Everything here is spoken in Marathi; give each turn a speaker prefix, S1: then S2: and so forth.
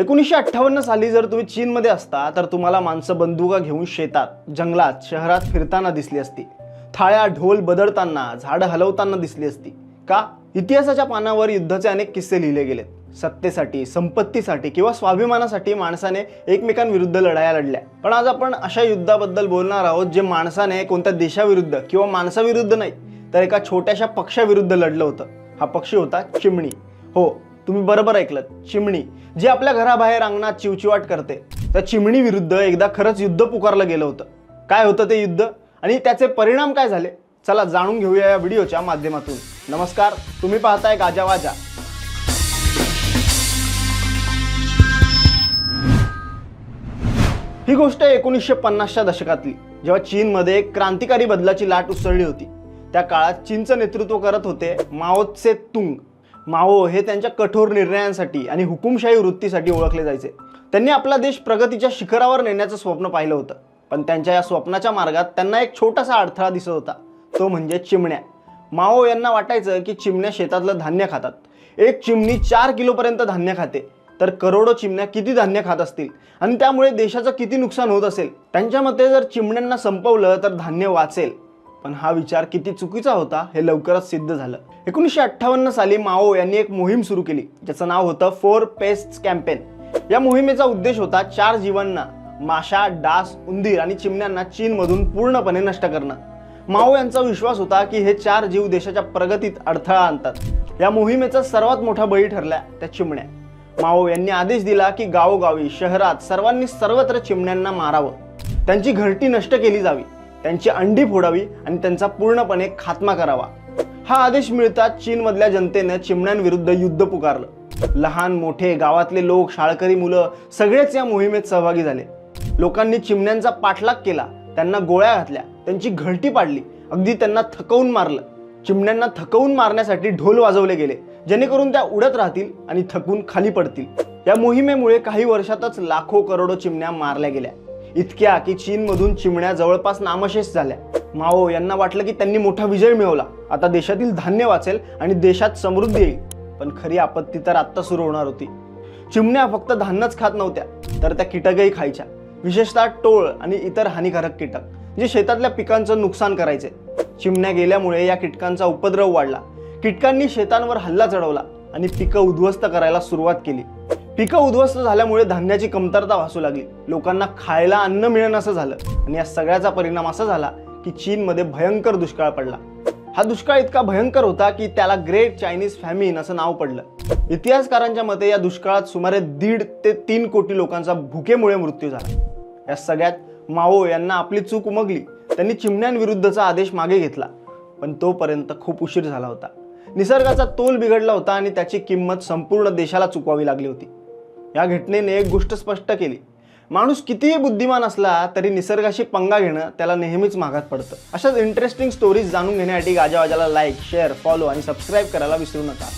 S1: एकोणीसशे अठ्ठावन्न साली जर तुम्ही चीनमध्ये असता तर तुम्हाला माणसं बंदुका घेऊन शेतात जंगलात शहरात फिरताना दिसली असती. थाळ्या ढोल बदलताना झाडं हलवताना दिसली असती. का? इतिहासाच्या पानावर युद्धाचे अनेक किस्से लिहिले गेलेत. सत्तेसाठी संपत्तीसाठी किंवा स्वाभिमानासाठी माणसाने एकमेकांविरुद्ध लढाया लढल्या. पण आज आपण अशा युद्धाबद्दल बोलणार आहोत जे माणसाने कोणत्या देशाविरुद्ध किंवा माणसाविरुद्ध नाही तर एका छोट्याशा पक्षाविरुद्ध लढलं होतं. हा पक्षी होता चिमणी. हो तुम्ही बरोबर ऐकलं चिमणी जी आपल्या घराबाहेर अंगणात चिवचिवाट करते. त्या चिमणी विरुद्ध एकदा खरंच युद्ध पुकारलं गेलं होतं. काय होतं ते युद्ध? आणि त्याचे परिणाम काय झाले? चला जाणून घेऊया या व्हिडिओच्या माध्यमातून. नमस्कार तुम्ही पाहताय गाजावाजा ही गोष्ट एकोणीसशे पन्नासच्या दशकातली जेव्हा चीनमध्ये क्रांतिकारी बदलाची लाट उसळली होती. त्या काळात चीनचं नेतृत्व करत होते माओत्से तुंग. माओ हे त्यांच्या कठोर निर्णयांसाठी आणि हुकुमशाही वृत्तीसाठी ओळखले जायचे. त्यांनी आपला देश प्रगतीच्या शिखरावर नेण्याचं स्वप्न पाहिलं होतं. पण त्यांच्या या स्वप्नाच्या मार्गात त्यांना एक छोटासा अडथळा दिसत होता. तो म्हणजे चिमण्या. माओ यांना वाटायचं की चिमण्या शेतातलं धान्य खातात. एक चिमणी चार किलोपर्यंत धान्य खाते. तर करोडो चिमण्या किती धान्य खात असतील? आणि त्यामुळे देशाचं किती नुकसान होत असेल? त्यांच्या मते जर चिमण्यांना संपवलं तर धान्य वाचेल. पण हा विचार किती चुकीचा होता हे लवकरच सिद्ध झालं. एकोणीसशे अठ्ठावन्न साली माओ यांनी एक मोहीम सुरू केली ज्याचं नाव होतं फोर पेस्ट कॅम्पेन. या मोहिमेचा उद्देश होता चार जीवांना माशा डास उंदीर आणि चिमण्यांना चीनमधून पूर्णपणे नष्ट करणं. माओ यांचा विश्वास होता की हे चार जीव देशाच्या प्रगतीत अडथळा आणतात. या मोहिमेचा सर्वात मोठा बळी ठरल्या त्या चिमण्या. माओ यांनी आदेश दिला की गावोगावी शहरात सर्वांनी सर्वत्र चिमण्यांना मारावं. त्यांची घरटी नष्ट केली जावी. त्यांची अंडी फोडावी आणि त्यांचा पूर्णपणे खात्मा करावा. हा आदेश मिळताच चीनमधल्या जनतेनं चिमण्यांविरुद्ध युद्ध पुकारलं. लहान मोठे गावातले लोक शाळकरी मुलं सगळेच या मोहिमेत सहभागी झाले. लोकांनी चिमण्यांचा पाठलाग केला त्यांना गोळ्या घातल्या त्यांची घरटी पाडली अगदी त्यांना थकवून मारलं. चिमण्यांना थकवून मारण्यासाठी ढोल वाजवले गेले जेणेकरून त्या उडत राहतील आणि थकून खाली पडतील. या मोहिमेमुळे काही वर्षातच लाखो करोडो चिमण्या मारल्या गेल्या. इतक्या की चीनमधून चिमण्या जवळपास नामशेष झाल्या. माओ यांना वाटलं की त्यांनी मोठा विजय मिळवला. आता देशातील धान्य वाचेल आणि देशात समृद्धी येईल. पण खरी आपत्ती तर आत्ता सुरू होणार होती. चिमण्या फक्त धान्यच खात नव्हत्या तर त्या कीटकही खायच्या. विशेषतः टोळ आणि इतर हानिकारक कीटक जे शेतातल्या पिकांचं नुकसान करायचे. चिमण्या गेल्यामुळे या कीटकांचा उपद्रव वाढला. कीटकांनी शेतांवर हल्ला चढवला आणि पिकं उद्ध्वस्त करायला सुरुवात केली. पिकं उद्ध्वस्त झाल्यामुळे धान्याची कमतरता भासू लागली. लोकांना खायला अन्न मिळेनासं झालं. आणि या सगळ्याचा परिणाम असा झाला की चीनमध्ये भयंकर दुष्काळ पडला. हा दुष्काळ इतका भयंकर होता की त्याला ग्रेट चायनीज फॅमिन असं नाव पडलं. इतिहासकारांच्या मते या दुष्काळात सुमारे दीड ते तीन कोटी लोकांचा भुकेमुळे मृत्यू झाला. या सगळ्यात माओ यांना आपली चूक उमगली. त्यांनी चिमण्यांविरुद्धचा आदेश मागे घेतला. पण तोपर्यंत खूप उशीर झाला होता. निसर्गाचा तोल बिघडला होता आणि त्याची किंमत संपूर्ण देशाला चुकवावी लागली होती. या घटनेने एक गोष्ट स्पष्ट केली. माणूस कितीही बुद्धिमान असला तरी निसर्गाशी पंगा घेणं त्याला नेहमीच मागात पडतं. अशाच इंटरेस्टिंग स्टोरीज जाणून घेण्यासाठी गाजावाजाला लाईक शेअर फॉलो आणि सबस्क्राईब करायला विसरू नका.